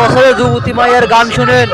বছরের যুবতী মায়ের গান শুনেন।